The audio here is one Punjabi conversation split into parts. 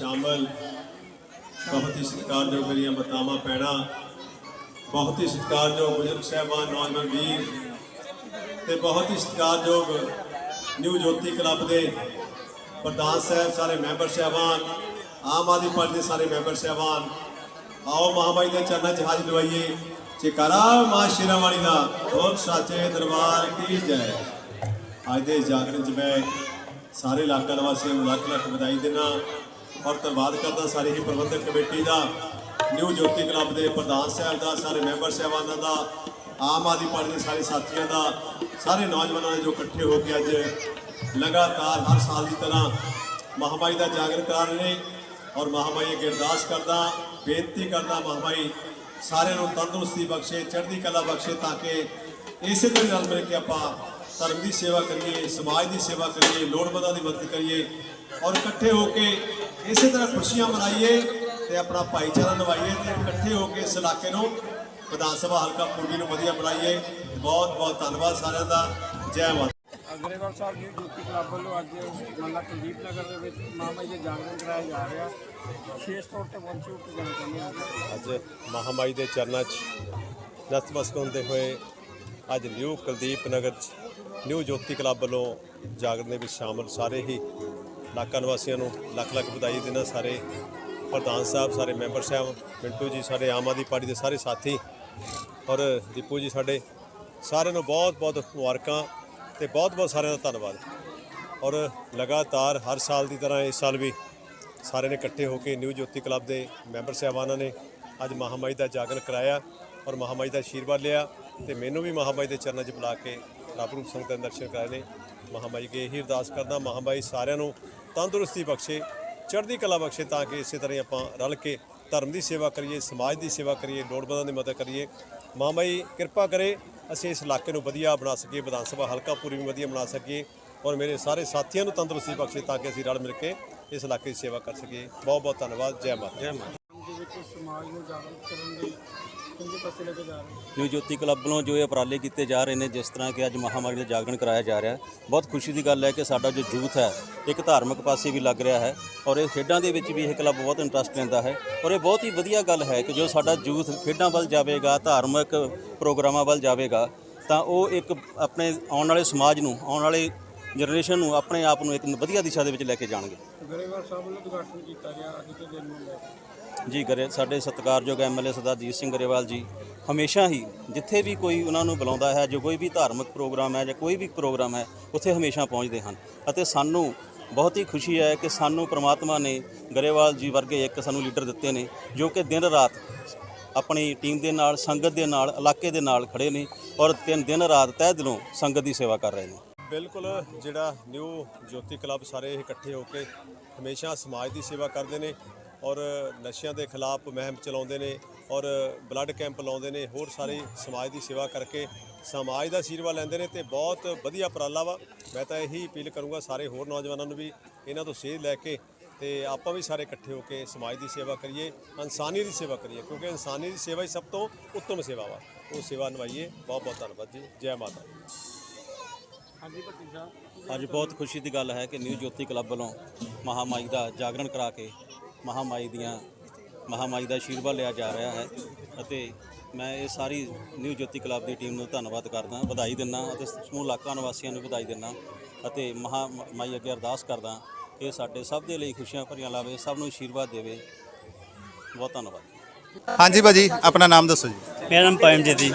ਸ਼ਾਮਲ। ਬਹੁਤ ਹੀ ਸਤਿਕਾਰਯੋਗ ਮੇਰੀਆਂ ਮਾਤਾਵਾਂ ਪੈਣਾ ਬਹੁਤ ਹੀ ਸਤਿਕਾਰਯੋਗ ਬਜ਼ੁਰਗ ਸਾਹਿਬਾਨ, ਨੌਜਵਾਨ ਵੀਰ। ਤੇ ਬਹੁਤ ਹੀ ਸਤਿਕਾਰਯੋਗ ਨਿਊ ਜੋਤੀ ਕਲੱਬ ਦੇ ਪ੍ਰਧਾਨ ਸਾਹਿਬ, ਸਾਰੇ ਮੈਂਬਰ ਸਾਹਿਬਾਨ, ਆਮ ਆਦਮੀ ਪਾਰਟੀ ਦੇ ਸਾਰੇ ਮੈਂਬਰ ਸਾਹਿਬਾਨ। ਆਓ ਮਹਾਮਾਈ ਦੇ ਚਰਨਾਂ 'ਚ ਹਾਜ਼ਰ ਲਵਾਈਏ ਚਿਕਾਰਾ ਮਾਂ ਸ਼ੇਰਾਵਾਲੀ ਦਾ। ਬਹੁਤ ਸਾਚੇ ਦਰਬਾਰ ਕੀ ਜੈ। ਅੱਜ ਦੇ ਜਾਗਰਣ 'ਚ ਮੈਂ ਸਾਰੇ ਇਲਾਕਾ ਨਿਵਾਸੀਆਂ ਨੂੰ ਲੱਖ ਲੱਖ ਵਧਾਈ ਦਿੰਦਾ। ਔਰ ਧੰਨਵਾਦ ਕਰਦਾ ਸਾਰੀ ਹੀ ਪ੍ਰਬੰਧਕ ਕਮੇਟੀ ਦਾ, ਨਿਊ ਜੋਤੀ ਕਲੱਬ ਦੇ ਪ੍ਰਧਾਨ ਸਾਹਿਬ ਦਾ, ਸਾਰੇ ਮੈਂਬਰ ਸਾਹਿਬਾਨਾਂ ਦਾ, ਆਮ ਆਦਮੀ ਪਾਰਟੀ ਦੇ ਸਾਰੇ ਸਾਥੀਆਂ ਦਾ, ਸਾਰੇ ਨੌਜਵਾਨਾਂ ਨੇ ਜੋ ਇਕੱਠੇ ਹੋ ਕੇ ਅੱਜ ਲਗਾਤਾਰ ਹਰ ਸਾਲ ਦੀ ਤਰ੍ਹਾਂ ਮਹਾਮਾਈ ਦਾ ਜਾਗਰਣ ਕਰਾ ਰਹੇ ਨੇ ਔਰ ਮਹਾਮਾਈ ਅੱਗੇ ਅਰਦਾਸ ਕਰਦਾ, ਬੇਨਤੀ ਕਰਦਾ ਮਹਾਮਾਈ ਸਾਰਿਆਂ ਨੂੰ ਤੰਦਰੁਸਤੀ ਬਖਸ਼ੇ, ਚੜ੍ਹਦੀ ਕਲਾ ਬਖਸ਼ੇ ਤਾਂ ਕਿ ਇਸੇ ਤਰ੍ਹਾਂ ਨਾਲ ਮਿਲ ਕੇ ਆਪਾਂ ਧਰਮ ਦੀ ਸੇਵਾ ਕਰੀਏ, ਸਮਾਜ ਦੀ ਸੇਵਾ ਕਰੀਏ, ਲੋੜਵੰਦਾਂ ਦੀ ਮਦਦ ਕਰੀਏ ਔਰ ਇਕੱਠੇ ਹੋ ਕੇ ਇਸੇ ਤਰ੍ਹਾਂ ਖੁਸ਼ੀਆਂ ਮਨਾਈਏ ਤੇ ਆਪਣਾ ਭਾਈਚਾਰਾ ਨਿਭਾਈਏ ਤੇ ਇਕੱਠੇ ਹੋ ਕੇ ਇਸ ਇਲਾਕੇ ਨੂੰ ਵਿਧਾਨ ਸਭਾ ਹਲਕਾ ਪੂਰਬੀ ਨੂੰ ਵਧੀਆ ਬਣਾਈਏ। ਬਹੁਤ ਬਹੁਤ ਧੰਨਵਾਦ ਸਾਰਿਆਂ ਦਾ। ਜੈ ਮਾਤਾ ਅਗਰੇਵਾਲ ਸਾਹਿਬ ਜੀ ਜੋਤੀ ਕਲੱਬ ਵੱਲੋਂ ਅੱਜ ਮੰਨਾ ਕੁਲਦੀਪ ਨਗਰ ਦੇ ਵਿੱਚ ਮਹਾਮਾਈ ਦੇ ਜਾਗਰਣ ਕਰਾਇਆ ਜਾ ਰਿਹਾ। ਵਿਸ਼ੇਸ਼ ਤੌਰ ਤੇ ਪਹੁੰਚੇ ਉੱਤੇ ਜਾਣਾ ਚਾਹੁੰਦੇ ਹਾਂ ਅੱਜ ਮਹਾਮਾਈ ਦੇ ਚਰਨਾਂ 'ਚ ਨਤਮਸਤਕ ਹੁੰਦੇ ਹੋਏ ਅੱਜ ਨਿਊ ਕੁਲਦੀਪ ਨਗਰ 'ਚ ਨਿਊ ਜੋਤੀ ਕਲੱਬ ਵੱਲੋਂ ਜਾਗਰਣ ਦੇ ਵਿੱਚ ਸ਼ਾਮਲ ਸਾਰੇ ਹੀ ਇਲਾਕਾ ਨਿਵਾਸੀਆਂ ਨੂੰ ਲੱਖ ਲੱਖ ਵਧਾਈ ਦਿੰਦਾ ਸਾਰੇ ਪ੍ਰਧਾਨ ਸਾਹਿਬ, ਸਾਰੇ ਮੈਂਬਰ ਸਾਹਿਬ, ਮਿੰਟੂ ਜੀ, ਸਾਡੇ ਆਮ ਆਦਮੀ ਪਾਰਟੀ ਦੇ ਸਾਰੇ ਸਾਥੀ ਔਰ ਦੀਪੂ ਜੀ, ਸਾਡੇ ਸਾਰਿਆਂ ਨੂੰ ਬਹੁਤ ਬਹੁਤ ਮੁਬਾਰਕਾਂ ਤੇ ਬਹੁਤ ਬਹੁਤ ਸਾਰਿਆਂ ਦਾ ਧੰਨਵਾਦ। ਔਰ ਲਗਾਤਾਰ ਹਰ ਸਾਲ ਦੀ ਤਰ੍ਹਾਂ ਇਸ ਸਾਲ ਵੀ ਸਾਰਿਆਂ ਨੇ ਇਕੱਠੇ ਹੋ ਕੇ ਨਿਊ ਜੋਤੀ ਕਲੱਬ ਦੇ ਮੈਂਬਰ ਸਾਹਿਬਾਨਾਂ ਨੇ ਅੱਜ ਮਹਾਮਾਈ ਦਾ ਜਾਗਰਣ ਕਰਾਇਆ ਔਰ ਮਹਾਮਾਈ ਦਾ ਆਸ਼ੀਰਵਾਦ ਲਿਆ ਤੇ ਮੈਨੂੰ ਵੀ ਮਹਾਮਾਈ ਦੇ ਚਰਨਾਂ 'ਚ ਬੁਲਾ ਕੇ ਰੱਬ ਰੂਪ ਸੰਗਤਾਂ ਦੇ ਦਰਸ਼ਨ ਕਰਾਏ ਨੇ। ਮਹਾਮਾਈ ਕੇ ਇਹੀ ਅਰਦਾਸ ਕਰਦਾ ਮਹਾਮਾਈ ਸਾਰਿਆਂ ਨੂੰ ਤੰਦਰੁਸਤੀ ਬਖਸ਼ੇ ਚੜ੍ਹਦੀ ਕਲਾ ਬਖਸ਼ੇ ਤਾਂ ਕਿ ਇਸੇ ਤਰ੍ਹਾਂ ਹੀ ਆਪਾਂ ਰਲ ਕੇ ਧਰਮ ਦੀ ਸੇਵਾ ਕਰੀਏ ਸਮਾਜ ਦੀ ਸੇਵਾ ਕਰੀਏ ਲੋੜਵੰਦਾਂ ਦੀ ਮਦਦ ਕਰੀਏ। ਮਹਾਮਾਈ ਕਿਰਪਾ ਕਰੇ ਅਸੀਂ ਇਸ ਇਲਾਕੇ ਨੂੰ ਵਧੀਆ ਬਣਾ ਸਕੀਏ ਵਿਧਾਨ ਸਭਾ ਹਲਕਾ ਪੂਰੀ ਵੀ ਵਧੀਆ ਬਣਾ ਸਕੀਏ ਔਰ ਮੇਰੇ ਸਾਰੇ ਸਾਥੀਆਂ ਨੂੰ ਤੰਦਰੁਸਤੀ ਬਖਸ਼ੇ ਤਾਂ ਕਿ ਅਸੀਂ ਰਲ ਮਿਲ ਕੇ ਇਸ ਇਲਾਕੇ ਦੀ ਸੇਵਾ ਕਰ ਸਕੀਏ। ਬਹੁਤ ਬਹੁਤ ਧੰਨਵਾਦ ਜੈ ਮਾਤਾ ਜੈ ਮਾਤਾ ਸਮਾਜ ਨੂੰ ਜਾਗਰੂਕ ਕਰਨ ਲਈ ਕਿੰਨੇ ਪਾਸੇ ਲੈ ਕੇ ਜਾ ਰਹੇ ਹੋ ਜੋਤੀ ਕਲੱਬ ਵੱਲੋਂ ਜੋ ਇਹ ਉਪਰਾਲੇ ਕੀਤੇ ਜਾ ਰਹੇ ਨੇ, ਜਿਸ ਤਰ੍ਹਾਂ ਕਿ ਅੱਜ ਮਹਾਮਾਰੀ ਦਾ ਜਾਗਰਣ ਕਰਾਇਆ ਜਾ ਰਿਹਾ ਹੈ, ਬਹੁਤ ਖੁਸ਼ੀ ਦੀ ਗੱਲ ਹੈ ਕਿ ਸਾਡਾ ਜੋ ਯੂਥ ਹੈ, ਇੱਕ ਧਾਰਮਿਕ ਪਾਸੇ ਵੀ ਲੱਗ ਰਿਹਾ ਹੈ ਔਰ ਇਹ ਖੇਡਾਂ ਦੇ ਵਿੱਚ ਵੀ ਇਹ ਕਲੱਬ ਬਹੁਤ ਇੰਟਰਸਟ ਲੈਂਦਾ ਹੈ ਔਰ ਇਹ ਬਹੁਤ ਹੀ ਵਧੀਆ ਗੱਲ ਹੈ ਕਿ ਜੋ ਸਾਡਾ ਯੂਥ ਖੇਡਾਂ ਵੱਲ ਜਾਵੇਗਾ, ਧਾਰਮਿਕ ਪ੍ਰੋਗਰਾਮਾਂ ਵੱਲ ਜਾਵੇਗਾ, ਤਾਂ ਉਹ ਇੱਕ ਆਪਣੇ ਆਉਣ ਵਾਲੇ ਸਮਾਜ ਨੂੰ, ਆਉਣ ਵਾਲੇ ਜਨਰੇਸ਼ਨ ਨੂੰ ਆਪਣੇ ਆਪ ਨੂੰ ਇੱਕ ਵਧੀਆ ਦਿਸ਼ਾ ਦੇ ਵਿੱਚ ਲੈ ਕੇ ਜਾਣਗੇ। ਅਗਰੇਵਾਲ ਸਾਹਿਬ ਵੱਲੋਂ ਉਦਘਾਟਨ ਕੀਤਾ ਗਿਆ, ਅੱਜ ਦੇ ਦਿਨ ਨੂੰ ਜੀ ਗਰੇ ਸਾਡੇ ਸਤਿਕਾਰਯੋਗ ਐਮਐਲਏ ਸਰਦਾਰ ਜੀਤ ਸਿੰਘ ਗਰੇਵਾਲ ਜੀ, ਹਮੇਸ਼ਾ ਹੀ ਜਿੱਥੇ ਵੀ ਕੋਈ ਉਹਨਾਂ ਨੂੰ ਬੁਲਾਉਂਦਾ ਹੈ, ਜੋ ਕੋਈ ਵੀ ਧਾਰਮਿਕ ਪ੍ਰੋਗਰਾਮ ਹੈ ਜਾਂ ਕੋਈ ਵੀ ਪ੍ਰੋਗਰਾਮ ਹੈ, ਉੱਥੇ ਹਮੇਸ਼ਾ ਪਹੁੰਚਦੇ ਹਨ। ਅਤੇ ਸਾਨੂੰ ਬਹੁਤ ਹੀ ਖੁਸ਼ੀ ਹੈ ਕਿ ਸਾਨੂੰ ਪ੍ਰਮਾਤਮਾ ਨੇ ਗਰੇਵਾਲ ਜੀ ਵਰਗੇ ਇੱਕ ਸਾਨੂੰ ਲੀਡਰ ਦਿੱਤੇ ਨੇ, ਜੋ ਕਿ ਦਿਨ ਰਾਤ ਆਪਣੀ ਟੀਮ ਦੇ ਨਾਲ, ਸੰਗਤ ਦੇ ਨਾਲ, ਇਲਾਕੇ ਦੇ ਨਾਲ ਖੜੇ ਨੇ ਔਰ ਤਿੰਨ ਦਿਨ ਰਾਤ ਤਹਿ ਦਿਲੋਂ ਸੰਗਤ ਦੀ ਸੇਵਾ ਕਰ ਰਹੇ ਨੇ। ਬਿਲਕੁਲ, ਜਿਹੜਾ ਨਿਊ ਜੋਤੀ ਕਲੱਬ ਸਾਰੇ ਇਕੱਠੇ ਹੋ ਕੇ ਹਮੇਸ਼ਾ ਸਮਾਜ ਦੀ ਸੇਵਾ ਕਰਦੇ ਨੇ ਔਰ ਨਸ਼ਿਆਂ ਦੇ ਖਿਲਾਫ ਮੁਹਿੰਮ ਚਲਾਉਂਦੇ ਨੇ ਔਰ ਬਲੱਡ ਕੈਂਪ ਲਾਉਂਦੇ ਨੇ ਹੋਰ ਸਾਰੇ ਸਮਾਜ ਦੀ ਸੇਵਾ ਕਰਕੇ ਸਮਾਜ ਦਾ ਆਸ਼ੀਰਵਾਦ ਲੈਂਦੇ ਨੇ ਤੇ ਬਹੁਤ ਵਧੀਆ ਉਪਰਾਲਾ ਵਾ। ਮੈਂ ਤਾਂ ਇਹੀ ਅਪੀਲ ਕਰੂੰਗਾ ਸਾਰੇ ਹੋਰ ਨੌਜਵਾਨਾਂ ਨੂੰ ਵੀ ਇਹਨਾਂ ਤੋਂ ਸੇਧ ਲੈ ਕੇ ਤੇ ਆਪਾਂ ਵੀ ਸਾਰੇ ਇਕੱਠੇ ਹੋ ਕੇ ਸਮਾਜ ਦੀ ਸੇਵਾ ਕਰੀਏ ਇਨਸਾਨੀਅਤ ਦੀ ਸੇਵਾ ਕਰੀਏ ਕਿਉਂਕਿ ਇਨਸਾਨੀਅਤ ਦੀ ਸੇਵਾ ਹੀ ਸਭ ਤੋਂ ਉੱਤਮ ਸੇਵਾ ਵਾ। ਉਹ ਸੇਵਾ ਨਿਭਾਈਏ। ਬਹੁਤ ਬਹੁਤ ਧੰਨਵਾਦ ਜੀ। ਜੈ ਮਾਤਾ ਦੀ। ਹਾਂਜੀ ਭੱਟੀ ਸਾਹਿਬ। ਅੱਜ ਬਹੁਤ ਖੁਸ਼ੀ ਦੀ ਗੱਲ ਹੈ ਕਿ ਨਿਊ ਜੋਤੀ ਕਲੱਬ ਵੱਲੋਂ ਮਹਾਮਾਈ ਦਾ ਜਾਗਰਣ ਕਰਾ ਕੇ ਮਹਾਮਾਈ ਦੀਆਂ ਮਹਾਮਾਈ ਦਾ ਆਸ਼ੀਰਵਾਦ ਲਿਆ ਜਾ ਰਿਹਾ ਹੈ ਅਤੇ ਮੈਂ ਇਹ ਸਾਰੀ ਨਿਊ ਜੋਤੀ ਕਲੱਬ ਦੀ ਟੀਮ ਨੂੰ ਧੰਨਵਾਦ ਕਰਦਾ ਵਧਾਈ ਦਿੰਦਾ ਅਤੇ ਸਮੂਹ ਇਲਾਕਾ ਨਿਵਾਸੀਆਂ ਨੂੰ ਵਧਾਈ ਦਿੰਦਾ ਅਤੇ ਮਹਾਮਾਈ ਅੱਗੇ ਅਰਦਾਸ ਕਰਦਾ ਕਿ ਸਾਡੇ ਸਭ ਦੇ ਲਈ ਖੁਸ਼ੀਆਂ ਭਰੀਆਂ ਲਾਵੇ ਸਭ ਨੂੰ ਆਸ਼ੀਰਵਾਦ ਦੇਵੇ। ਬਹੁਤ ਧੰਨਵਾਦ। ਹਾਂਜੀ ਭਾਜੀ ਆਪਣਾ ਨਾਮ ਦੱਸੋ ਜੀ। ਮੇਰਾ ਨਾਮ ਪਰਮਜੀਤ ਜੀ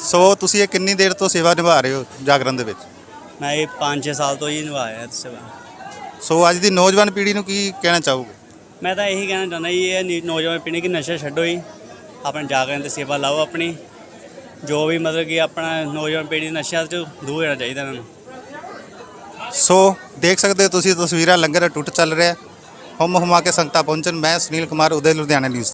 ਸੋ ਤੁਸੀਂ ਇਹ ਕਿੰਨੀ ਦੇਰ ਤੋਂ ਸੇਵਾ ਨਿਭਾ ਰਹੇ ਹੋ ਜਾਗਰਣ ਦੇ ਵਿੱਚ? ਮੈਂ ਇਹ 5-6 ਸਾਲ ਤੋਂ ਹੀ ਨਿਭਾਇਆ ਸੇਵਾ ਸੋ ਅੱਜ ਦੀ ਨੌਜਵਾਨ ਪੀੜ੍ਹੀ ਨੂੰ ਕੀ ਕਹਿਣਾ ਚਾਹੋਗੇ? ਮੈਂ ਤਾਂ ਇਹੀ ਕਹਿਣਾ ਚਾਹੁੰਦਾ ਜੀ, ਇਹ ਨੀ- ਨੌਜਵਾਨ ਪੀੜ੍ਹੀ ਕਿ ਨਸ਼ਾ ਛੱਡੋ ਜੀ। ਆਪਣੇ ਜਾਗਰਣ ਤੇ ਸੇਵਾ ਲਾਓ ਆਪਣੀ। ਜੋ ਵੀ ਮਤਲਬ ਕਿ ਆਪਣਾ ਨੌਜਵਾਨ ਪੀੜ੍ਹੀ ਨਸ਼ਿਆਂ ਤੋਂ ਦੂਰ ਰਹਿਣਾ ਚਾਹੀਦਾ ਇਹਨਾਂ ਨੂੰ। ਸੋ, ਦੇਖ ਸਕਦੇ ਹੋ ਤੁਸੀਂ ਤਸਵੀਰਾਂ ਲੰਗਰ ਟੁੱਟ ਚੱਲ ਰਿਹਾ। ਹੁਮ ਹੁਮਾ ਕੇ ਸੰਗਤਾਂ ਪਹੁੰਚਣ। ਮੈਂ ਸੁਨੀਲ ਕੁਮਾਰ, ਉਦੈ, ਲੁਧਿਆਣਾ ਨਿਊਜ਼